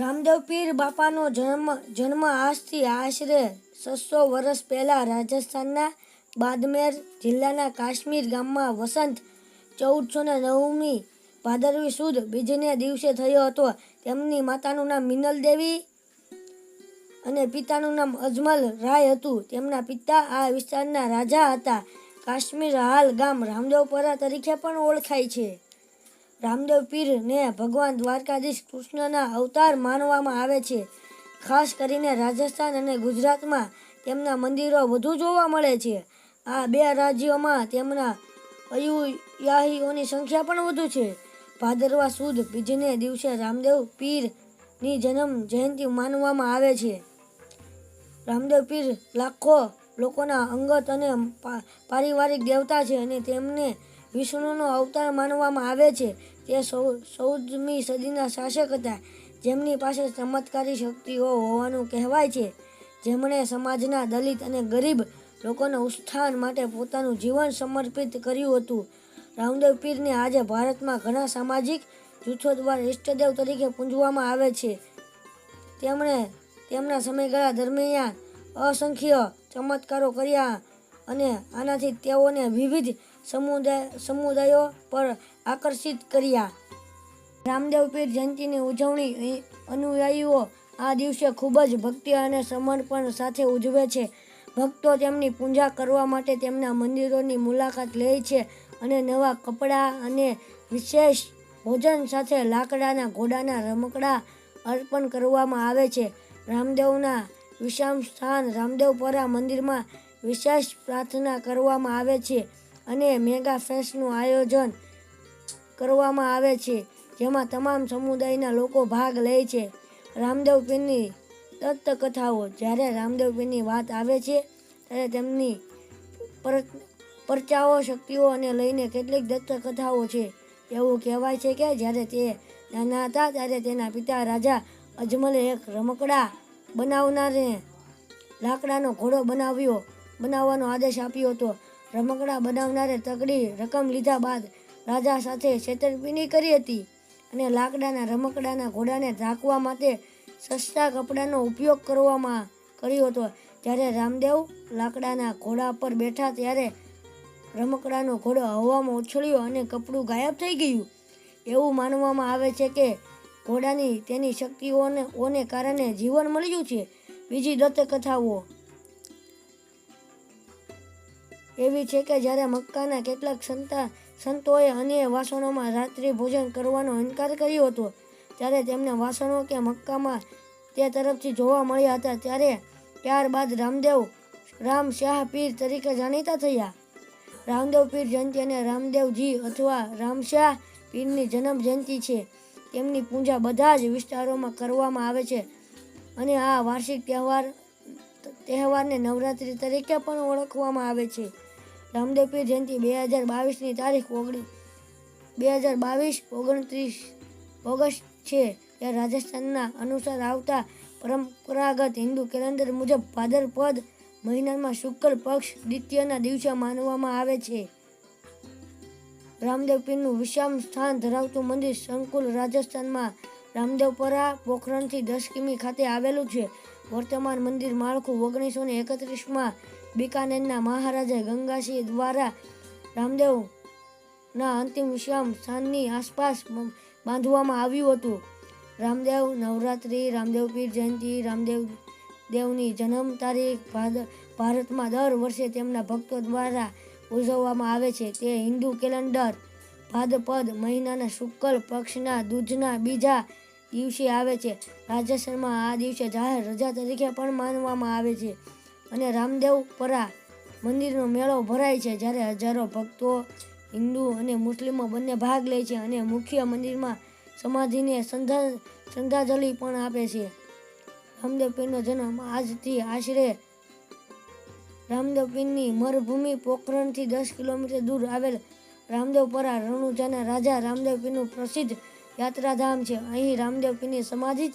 રામદેવ પીર બાપાનો જન્મ જન્મ આજથી આશરે છસો વર્ષ પહેલાં રાજસ્થાનના બાદમેર જિલ્લાના કાશ્મીર ગામમાં વસંત ચૌદસો ને નવમી ભાદરવી સુદ બીજને દિવસે થયો હતો. તેમની માતાનું નામ મિનલ દેવી અને પિતાનું નામ અજમલ રાય હતું. તેમના પિતા આ વિસ્તારના રાજા હતા. કાશ્મીર હાલ ગામ રામદેવપરા તરીકે પણ ઓળખાય છે. રામદેવ પીરને ભગવાન દ્વારકાધીશ કૃષ્ણના અવતાર માનવામાં આવે છે. ખાસ કરીને રાજસ્થાન અને ગુજરાતમાં તેમના મંદિરો વધુ જોવા મળે છે. આ બે રાજ્યોમાં તેમના અયુયાહીઓની સંખ્યા પણ વધુ છે. ભાદરવા સુદ બીજને દિવસે રામદેવ પીરની જન્મ જયંતિ માનવામાં આવે છે. રામદેવ પીર લાખો લોકોના અંગત અને પારિવારિક દેવતા છે અને તેમને વિષ્ણુનો અવતાર માનવામાં આવે છે. તે સૌ ચૌદમી સદીના શાસક હતા. જેમની પાસે ચમત્કારી શક્તિઓ હોવાનું કહેવાય છે. જેમણે સમાજના દલિત અને ગરીબ લોકોના ઉત્થાન માટે પોતાનું જીવન સમર્પિત કર્યું હતું. રામદેવ પીરને આજે ભારતમાં ઘણા સામાજિક જૂથો દ્વારા ઇષ્ટદેવ તરીકે પૂજવામાં આવે છે. તેમણે તેમના સમયગાળા દરમિયાન અસંખ્ય ચમત્કારો કર્યા અને આનાથી તેઓને વિવિધ સમુદાય, સમુદાયો પર આકર્ષિત કર્યા. રામદેવ પીર જયંતિની ઉજવણી અનુયાયીઓ આ દિવસે ખૂબ જ ભક્તિ અને સમર્પણ સાથે ઉજવે છે. ભક્તો તેમની પૂજા કરવા માટે તેમના મંદિરોની મુલાકાત લે છે અને નવા કપડાં અને વિશેષ ભોજન સાથે લાકડાના ઘોડાના રમકડા અર્પણ કરવામાં આવે છે. રામદેવના વિષામ સ્થાન રામદેવપરા મંદિરમાં વિશેષ પ્રાર્થના કરવામાં આવે છે. અને મેગા ફેસ્ટનું આયોજન કરવામાં આવે છે, જેમાં તમામ સમુદાયના લોકો ભાગ લે છે. રામદેવ પીરની દત્તકથાઓ, જ્યારે રામદેવ પીરની વાત આવે છે, ત્યારે તેમની પર પરચાઓ શક્તિઓને લઈને કેટલીક દત્તકથાઓ છે. એવું કહેવાય છે કે જ્યારે તે નાના હતા, ત્યારે તેના પિતા રાજા અજમલે એક રમકડા બનાવનારને લાકડાનો ઘોડો બનાવ્યો, બનાવવાનો આદેશ આપ્યો હતો. રમકડા બનાવનારે તગડી રકમ લીધા બાદ રાજા સાથે છેતરપિંડી કરી હતી અને લાકડાના રમકડાના ઘોડાને ઢાંકવા માટે સસ્તા કપડાનો ઉપયોગ કરવામાં કર્યો હતો. જ્યારે રામદેવ લાકડાના ઘોડા પર બેઠા ત્યારે રમકડાનો ઘોડો હવામાં ઉછળ્યો અને કપડું ગાયબ થઈ ગયું. એવું માનવામાં આવે છે કે ઘોડાની તેની શક્તિઓને ઓને કારણે જીવન મળ્યું છે. બીજી દત્તકથાઓ. એવી છે કે જ્યારે મક્કાના કેટલાક સંતા સંતોએ અન્ય વાસણોમાં રાત્રિ ભોજન કરવાનો ઇનકાર કર્યો હતો, ત્યારે તેમને વાસણો કે મક્કામાં તે તરફથી જોવા મળ્યા હતા, ત્યારે ત્યારબાદ રામદેવ, રામ શાહ પીર તરીકે જાણીતા થયા. રામદેવ પીર જયંતિ અને રામદેવજી અથવા રામશાહ પીરની જન્મ જયંતિ છે. તેમની પૂજા બધા જ વિસ્તારોમાં કરવામાં આવે છે અને આ વાર્ષિક તહેવાર, તહેવારને નવરાત્રિ તરીકે પણ ઓળખવામાં આવે છે. રામદેવ પીર જયંતિ બે હજાર બાવીસની તારીખ ઓગણી, બે હજાર બાવીસ ઓગણત્રીસ ઓગસ્ટ છે તે રાજસ્થાનના અનુસાર આવતા પરંપરાગત હિન્દુ કેલેન્ડર મુજબ ભાદરપદ મહિનામાં શુક્લ પક્ષ દ્વિતીયના દિવસે માનવામાં આવે છે. રામદેવ પીરનું વિશાળ સ્થાન ધરાવતું મંદિર સંકુલ રાજસ્થાનમાં રામદેવપરા પોખરણથી દસ કિમી ખાતે આવેલું છે. વર્તમાન મંદિર માળખું ઓગણીસો ને એકત્રીસમાં બિકાનેરના મહારાજા ગંગાસિંહ દ્વારા રામદેવના અંતિમ વિશ્રામ સ્થાનની આસપાસ બાંધવામાં આવ્યું હતું. રામદેવ નવરાત્રિ, રામદેવ પીર જયંતિ, રામદેવ દેવની જન્મ તારીખ ભારતમાં દર વર્ષે તેમના ભક્તો દ્વારા ઉજવવામાં આવે છે. તે હિન્દુ કેલેન્ડર, ભાદપદ મહિનાના શુક્લ પક્ષના દૂધના બીજા દિવસે આવે છે. રાજસ્થાનમાં આ દિવસે જાહેર રજા તરીકે પણ માનવામાં આવે છે. અને રામદેવપરા મંદિરનો મેળો ભરાય છે જ્યારે હજારો ભક્તો, હિન્દુ અને મુસ્લિમો બંને ભાગ લે છે અને મુખ્ય મંદિરમાં સમાધિને શ્રદ્ધા શ્રદ્ધાંજલિ પણ આપે છે. રામદેવ પીરનો જન્મ આજથી આશરે રામદેવ પીરની મરુભૂમિ પોખરણથી દસ કિલોમીટર દૂર આવેલ રામદેવપરા રણુજાના રાજા રામદેવ પીરનું પ્રસિદ્ધ યાત્રાધામ છે. અહીં રામદેવ પીરની સમાધિ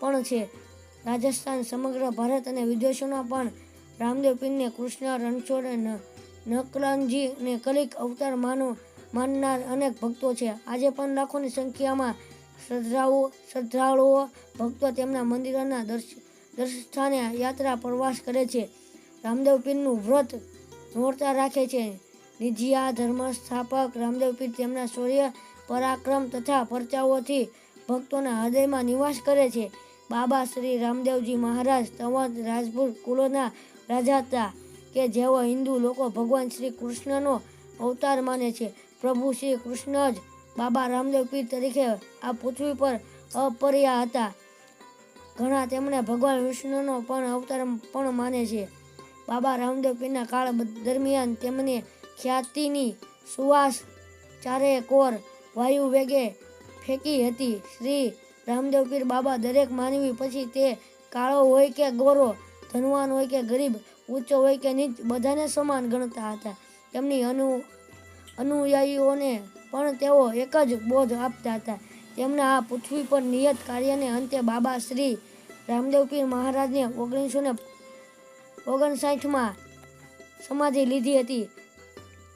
પણ છે. રાજસ્થાન સમગ્ર ભારત અને વિદેશોના પણ રામદેવ પીરને કૃષ્ણ રણછોડ ન- નકલનજી અને કલિક અવતાર માનો, માનનાર અનેક ભક્તો છે. આજે પણ લાખોની સંખ્યામાં શ્રદ્ધાઓ શ્રદ્ધાળુઓ, ભક્તો તેમના મંદિરોના દર્શ, દર્શસ્થાને યાત્રા પ્રવાસ કરે છે. રામદેવ પીરનું વ્રત નોરતા રાખે છે. નિજિયા ધર્મ સ્થાપક રામદેવ પીર તેમના શૌર્ય, પરાક્રમ તથા પરચાઓથી ભક્તોના હૃદયમાં નિવાસ કરે છે. બાબા શ્રી રામદેવજી મહારાજ તવંત રાજપૂત કુલોના રાજા હતા કે જેઓ હિન્દુ લોકો ભગવાન શ્રી કૃષ્ણનો અવતાર માને છે. પ્રભુ શ્રી કૃષ્ણ જ બાબા રામદેવ પીર તરીકે આ પૃથ્વી પર અપર્યા હતા. ઘણા તેમણે ભગવાન વિષ્ણુનો પણ અવતાર પણ માને છે. બાબા રામદેવ પીરના કાળ દરમિયાન તેમને ખ્યાતિની સુવાસ ચારે કોર વાયુ વેગે ફેંકી હતી. શ્રી રામદેવ પીર બાબા દરેક માનવી પછી તે કાળો હોય કે ગોરો ધનવાન હોય કે ગરીબ ઊંચો હોય કે નીચ, બધાને સમાન ગણતા હતા. તેમની અનુ, અનુયાયીઓને પણ તેઓ એક જ બોધ આપતા હતા. તેમના આ પૃથ્વી પર નિયત કાર્યને અંતે બાબા શ્રી રામદેવપીર મહારાજને ઓગણીસો ને ઓગણસાઠમાં સમાધિ લીધી હતી.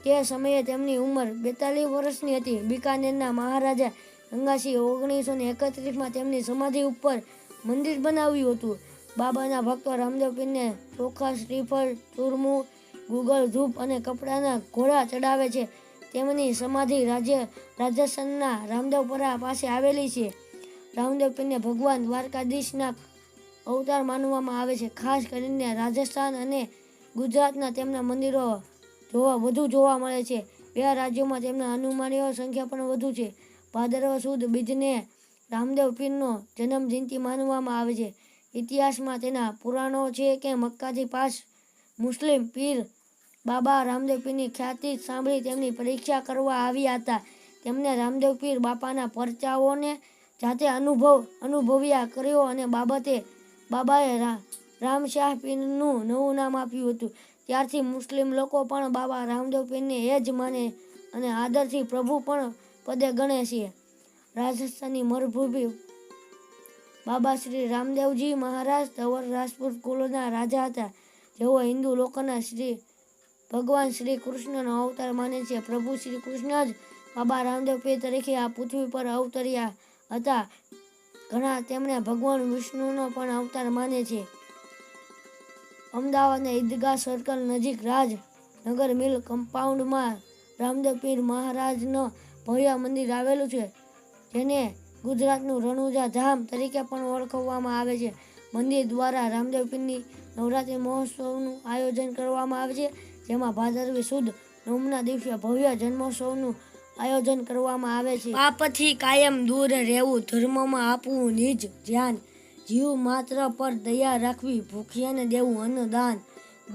તે સમયે તેમની ઉંમર બેતાલીસ વર્ષની હતી. બિકાનેરના મહારાજા ગંગાસિંહ ઓગણીસો ને એકત્રીસમાં તેમની સમાધિ ઉપર મંદિર બનાવ્યું હતું. બાબાના ભક્તો રામદેવ પીરને ચોખા, શ્રીફળ, ચૂરમું ગુગળ ધૂપ અને કપડાના ઘોડા ચડાવે છે. તેમની સમાધિ રાજ્ય, રાજસ્થાનના રામદેવપરા પાસે આવેલી છે. રામદેવ પીરને ભગવાન દ્વારકાધીશના અવતાર માનવામાં આવે છે. ખાસ કરીને રાજસ્થાન અને ગુજરાતના તેમના મંદિરો જોવા વધુ જોવા મળે છે. બે રાજ્યોમાં તેમના અનુમાનીઓ સંખ્યા પણ વધુ છે. ભાદરવ સુદ બીજને રામદેવ પીરનો જન્મ જયંતિ માનવામાં આવે છે. ઇતિહાસમાં તેના પુરાણો છે કે મક્કાથી પાસ મુસ્લિમ પીર બાબા રામદેવ પીરની ખ્યાતિ સાંભળી તેમની પરીક્ષા કરવા આવ્યા હતા. તેમને રામદેવ પીર બાપાના પરચાઓને જાતે અનુભવ, અનુભવ્યા કર્યો અને બાબતે બાબાએ રામશાહ પીરનું નવું નામ આપ્યું હતું. ત્યારથી મુસ્લિમ લોકો પણ બાબા રામદેવ પીરને એ જ માને અને આદરથી પ્રભુ પણ પદે ગણે છે. રાજસ્થાનની મરુભૂમિ બાબા શ્રી રામદેવજી મહારાજ ધવર રાજપૂત કુળના રાજા હતા. જેઓ હિન્દુ લોકોના શ્રી ભગવાન શ્રી કૃષ્ણનો અવતાર માને છે. પ્રભુ શ્રી કૃષ્ણ જ બાબા રામદેવ તરીકે આ પૃથ્વી પર અવતર્યા હતા. ઘણા તેમણે ભગવાન વિષ્ણુનો પણ અવતાર માને છે. અમદાવાદના ઈદગાહ સર્કલ નજીક રાજ નગર મિલ કમ્પાઉન્ડમાં રામદેવ પીર મહારાજનો ભવ્ય મંદિર આવેલું છે. જેને ગુજરાતનું રણુજા ધામ તરીકે પણ ઓળખવામાં આવે છે. મંદિર દ્વારા રામદેવ પીરની નવરાત્રિ મહોત્સવનું આયોજન કરવામાં આવે છે, જેમાં ભાદરવી સુદ નોમના દિવસે ભવ્ય જન્મોત્સવનું આયોજન કરવામાં આવે છે. પાપથી કાયમ દૂર રહેવું ધર્મમાં આપવું નિજ ધ્યાન. જીવ માત્ર પર દયા રાખવી ભૂખ્યાને દેવું અન્નદાન.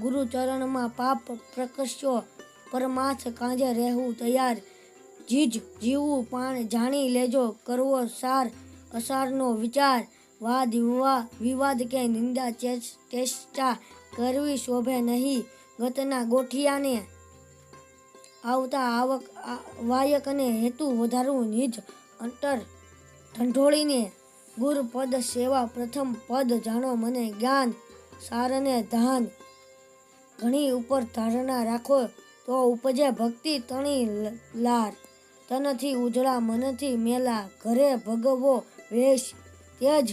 ગુરુ ચરણમાં પાપ પ્રકશ્યો પરમાથ કાંજે રહેવું તૈયાર. જીજ જીવવું પાણ જાણી લેજો. કરવો સાર અસારનો વિચાર. વાદ વિવા, વિવાદ કે નિંદા ચેષ્ટા કરવી શોભે નહીં. ગતના ગોઠિયાને આવતા આવક વાયકને હેતુ વધારવું નિજ અંતર. ઢંઢોળીને ગુરુપદ સેવા પ્રથમ પદ જાણો મને જ્ઞાન, સારને ધાન ઘણી ઉપર ધારણા રાખો તો ઉપજે ભક્તિ તણી લાર. તનથી ઉજળા મનથી મેલા ઘરે ભગવો વેશ. તે જ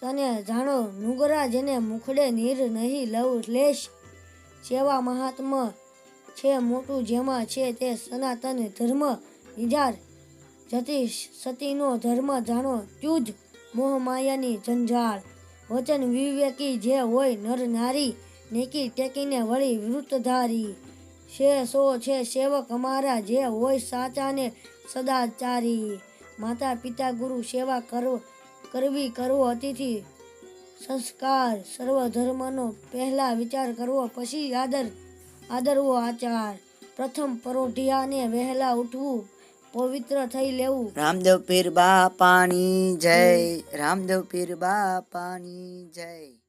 તને જાણો નુગરા જેને મુખડે નીર નહીં લવ લેશ. સેવા મહાત્મા છે મોટું જેમાં છે તે સનાતન ધર્મ. નિજાર જતી સતીનો ધર્મ જાણો ત્યુજ મોહમાયાની જંજાળ વચન વિવેકી જે હોય નર નારી, નેકી ટેકીને વળી વૃતધારી. છે, સો છે. સેવક અમારા જે હોય સાચા ને સદાચારી. માતા પિતા ગુરુ સેવા કરો, કરવી કરવો અતિથિ સંસ્કાર. સર્વ ધર્મનો પહેલા વિચાર કરવો, પછી આદર, આદરવો આચાર. પ્રથમ પરોઢિયાને વહેલા ઉઠવું, પવિત્ર થઈ લેવું. રામદેવ પીર બાપાની જય, રામદેવ પીર બાપાની જય.